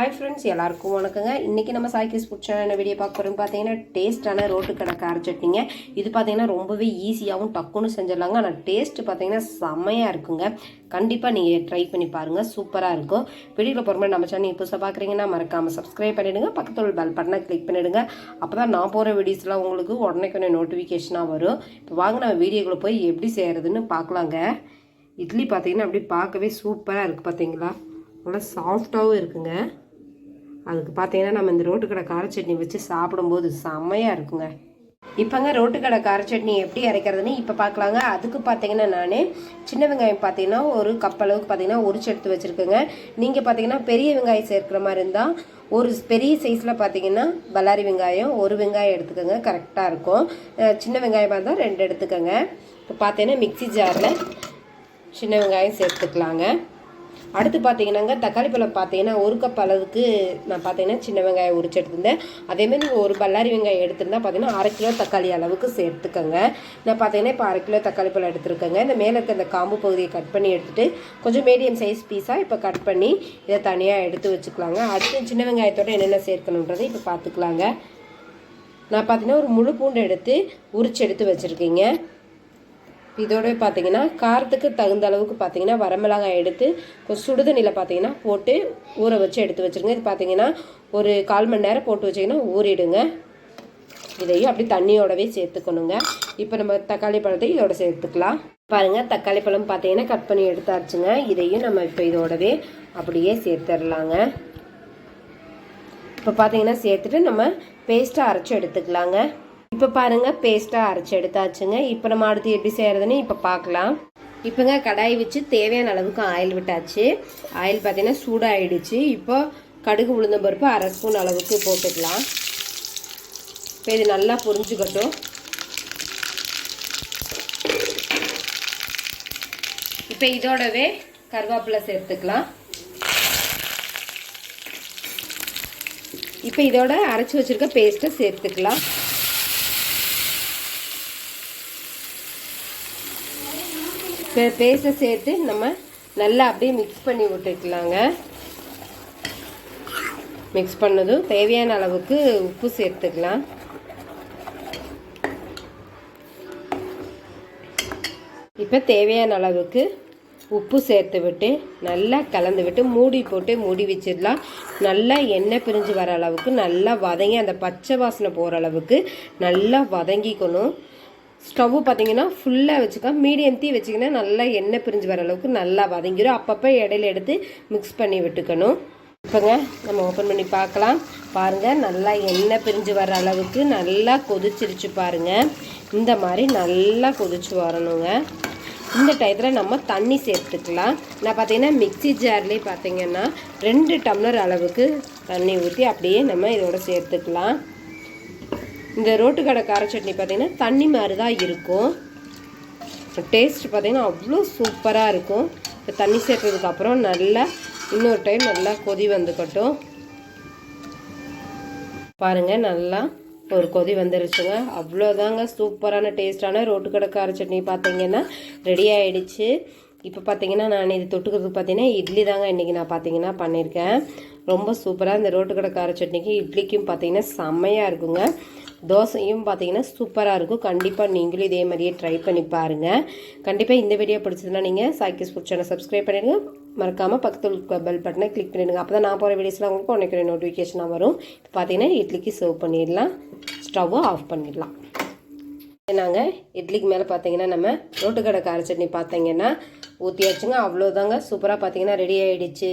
Hi friends எல்லாருக்கும் வணக்கங்க. இன்றைக்கி நம்ம சாய்க்கிஸ் பிடிச்ச என்ன வீடியோ பார்க்க போகிறோம் பார்த்தீங்கன்னா டேஸ்ட்டான ரோட்டு கடை கார சட்னிங்க இது பார்த்தீங்கன்னா ரொம்பவே ஈஸியாகவும் டக்குன்னு செஞ்சிடலாங்க. ஆனால் டேஸ்ட் பார்த்தீங்கன்னா செம்மையாக இருக்குங்க. கண்டிப்பாக நீங்கள் ட்ரை பண்ணி பாருங்கள் சூப்பராக இருக்கும். வீடியோவில் போகிற நம்ம சேனல் புதுசாக பார்க்குறீங்கன்னா மறக்காமல் சப்ஸ்கிரைப் பண்ணிவிடுங்க பக்கத்தில் பெல் பட்டனை கிளிக் பண்ணிவிடுங்க அப்போ தான் நான் போகிற வீடியோஸ்லாம் உங்களுக்கு உடனே கொஞ்சம் நோட்டிஃபிகேஷனாக வரும். இப்போ வாங்க நம்ம வீடியோக்குள்ளே போய் எப்படி செய்கிறதுன்னு பார்க்கலாங்க. இட்லி பார்த்தீங்கன்னா அப்படி பார்க்கவே சூப்பராக இருக்குது பார்த்தீங்களா? நல்லா சாஃப்டாகவும் இருக்குங்க. அதுக்கு பார்த்தீங்கன்னா நம்ம இந்த ரோட்டுக்கடை கார சட்னி வச்சு சாப்பிடும்போது செம்மையாக இருக்குங்க. இப்போங்க ரோட்டுக்கடை கார சட்னி எப்படி அரைக்கிறதுன்னு இப்போ பார்க்கலாங்க அதுக்கு பார்த்தீங்கன்னா நான் சின்ன வெங்காயம் பார்த்தீங்கன்னா ஒரு கப் அளவுக்கு பார்த்தீங்கன்னா உரிச்சு எடுத்து வச்சுருக்கேங்க. நீங்கள் பார்த்தீங்கன்னா பெரிய வெங்காயம் சேர்க்குற மாதிரி இருந்தால் ஒரு பெரிய சைஸில் பார்த்தீங்கன்னா பல்லாரி வெங்காயம் ஒரு வெங்காயம் எடுத்துக்கோங்க கரெக்டாக இருக்கும். சின்ன வெங்காயமாக இருந்தால் ரெண்டு எடுத்துக்கோங்க. இப்போ பார்த்தீங்கன்னா மிக்ஸி ஜாரில் சின்ன வெங்காயம் சேர்த்துக்கலாங்க. அடுத்து பார்த்தீங்கன்னாங்க தக்காளி பழம் பார்த்தீங்கன்னா ஒரு கப் அளவுக்கு நான் பார்த்தீங்கன்னா சின்ன வெங்காயம் உரிச்சு எடுத்திருந்தேன். அதேமாதிரி நீங்கள் ஒரு பல்லாரி வெங்காயம் எடுத்திருந்தா பார்த்தீங்கன்னா அரை கிலோ தக்காளி அளவுக்கு சேர்த்துக்கோங்க. நான் பார்த்தீங்கன்னா இப்போ அரை கிலோ தக்காளி பழம் எடுத்துருக்கேங்க. இந்த மேலே இருக்க இந்த காம்பு பகுதியை கட் பண்ணி எடுத்துகிட்டு கொஞ்சம் மீடியம் சைஸ் பீஸாக இப்போ கட் பண்ணி இதை தனியாக எடுத்து வச்சுக்கலாங்க. அடுத்து சின்ன வெங்காயத்தோட என்னென்ன சேர்க்கணுன்றதை இப்போ பார்த்துக்கலாங்க நான் பார்த்தீங்கன்னா ஒரு முழு பூண்டு எடுத்து உரிச்சு எடுத்து வச்சுருக்கீங்க. இதோட பார்த்தீங்கன்னா காரத்துக்கு தகுந்த அளவுக்கு பார்த்தீங்கன்னா வரமிளகாய் எடுத்து கொஞ்சம் சுடுதண்ணியில் பார்த்தீங்கன்னா போட்டு ஊற வச்சு எடுத்து வச்சுருங்க. இது பார்த்தீங்கன்னா ஒரு கால் மணி நேரம் போட்டு வச்சிங்கன்னா ஊறிடுங்க. இதையும் அப்படி தண்ணியோடவே சேர்த்துக்கணுங்க. இப்போ நம்ம தக்காளி பழத்தை இதோட சேர்த்துக்கலாம். பாருங்கள் தக்காளி பழம் பார்த்தீங்கன்னா கட் பண்ணி எடுத்தாச்சுங்க. இதையும் நம்ம இப்போ இதோடவே அப்படியே சேர்த்துடலாங்க. இப்போ பார்த்தீங்கன்னா சேர்த்துட்டு நம்ம பேஸ்ட்டாக அரைச்சி எடுத்துக்கலாங்க. இப்போ பாருங்க பேஸ்ட்டாக அரைச்சி எடுத்தாச்சுங்க. இப்போ நம்ம அடுத்து எப்படி செய்கிறதுன்னு இப்போ பார்க்கலாம். இப்போங்க கடாய் வச்சு தேவையான அளவுக்கு ஆயில் விட்டாச்சு. ஆயில் பார்த்தீங்கன்னா சூடாகிடுச்சு இப்போ கடுகு உளுந்த பருப்பு அரை ஸ்பூன் அளவுக்கு போட்டுக்கலாம். இப்போ இது நல்லா புரிஞ்சுக்கட்டும். இப்போ இதோடவே கருவேப்பிலை சேர்த்துக்கலாம். இப்போ இதோட அரைச்சி வச்சுருக்க பேஸ்ட்டை சேர்த்துக்கலாம். பேஸ்ட்டை சேர்த்து நம்ம நல்லா அப்படியே மிக்ஸ் பண்ணி விட்டுக்கலாங்க. மிக்ஸ் பண்ணதும் தேவையான அளவுக்கு உப்பு சேர்த்துக்கலாம். இப்போ தேவையான அளவுக்கு உப்பு சேர்த்து விட்டு நல்லா கலந்து விட்டு மூடி போட்டு மூடி வச்சிடலாம். நல்லா எண்ணெய் பிரிஞ்சு வர அளவுக்கு நல்லா வதங்கி அந்த பச்சை வாசனை போகிற அளவுக்கு நல்லா வதங்கிக்கணும். ஸ்டவ்வு பார்த்தீங்கன்னா ஃபுல்லாக வச்சுக்கோ. மீடியம் தீ வச்சிங்கன்னா நல்லா எண்ணெய் பிரிஞ்சு வர அளவுக்கு நல்லா வதங்கிடும் அப்பப்போ இடையில எடுத்து மிக்ஸ் பண்ணி விட்டுக்கணும். இப்போங்க நம்ம ஓப்பன் பண்ணி பார்க்கலாம். பாருங்கள் நல்லா எண்ணெய் பிரிஞ்சு வர அளவுக்கு நல்லா கொதிச்சிருச்சு பாருங்கள் இந்த மாதிரி நல்லா கொதிச்சு வரணுங்க. இந்த டயத்தில் நம்ம தண்ணி சேர்த்துக்கலாம். நான் பார்த்தீங்கன்னா மிக்ஸி ஜார்லேயே பார்த்தீங்கன்னா ரெண்டு டம்ளர் அளவுக்கு தண்ணி ஊற்றி அப்படியே நம்ம இதோட சேர்த்துக்கலாம். இந்த ரோட்டு கடை கார சட்னி பார்த்தீங்கன்னா தண்ணி மாதிரி தான் இருக்கும் டேஸ்ட் பார்த்தீங்கன்னா அவ்வளோ சூப்பராக இருக்கும். இப்போ தண்ணி சேர்த்ததுக்கப்புறம் நல்லா இன்னொரு டைம் நல்லா கொதி வந்துக்கட்டும். பாருங்கள் நல்லா ஒரு கொதி வந்துருச்சுங்க. அவ்வளோதாங்க சூப்பரான டேஸ்டான ரோட்டு கடை கார சட்னி பார்த்தீங்கன்னா ரெடி ஆகிடுச்சு இப்போ பார்த்தீங்கன்னா நான் இது தொட்டுக்கிறதுக்கு பார்த்தீங்கன்னா இட்லி தாங்க இன்றைக்கி நான் பார்த்தீங்கன்னா பண்ணியிருக்கேன் ரொம்ப சூப்பராக இந்த ரோட்டு கடை கார சட்னிக்கு இட்லிக்கும் பார்த்தீங்கன்னா செம்மையாக இருக்குங்க. தோசையும் பார்த்தீங்கன்னா சூப்பராக இருக்கும். கண்டிப்பாக நீங்களும் இதே மாதிரியே ட்ரை பண்ணி பாருங்கள் கண்டிப்பாக இந்த வீடியோ பிடிச்சதுன்னா நீங்கள் சாய்க்கிஸ் ஃபுட் சேனல் சப்ஸ்கிரைப் பண்ணிடுங்க. மறக்காமல் பக்கத்தில் பெல் பட்டனை கிளிக் பண்ணிடுங்க. அப்போ தான் நான் போகிற வீடியோஸ்லாம் உங்களுக்கு உனக்கு நோட்டிஃபிகேஷனாக வரும். இப்போ பார்த்தீங்கன்னா இட்லிக்கு சர்வ் பண்ணிடலாம். ஸ்டவ்வை ஆஃப் பண்ணிடலாம். நாங்கள் இட்லிக்கு மேலே பார்த்தீங்கன்னா நம்ம ரோட்டு கடை கார சட்னி பார்த்தீங்கன்னா ஊற்றியாச்சுங்க அவ்வளோதாங்க சூப்பராக பார்த்தீங்கன்னா ரெடி ஆகிடுச்சு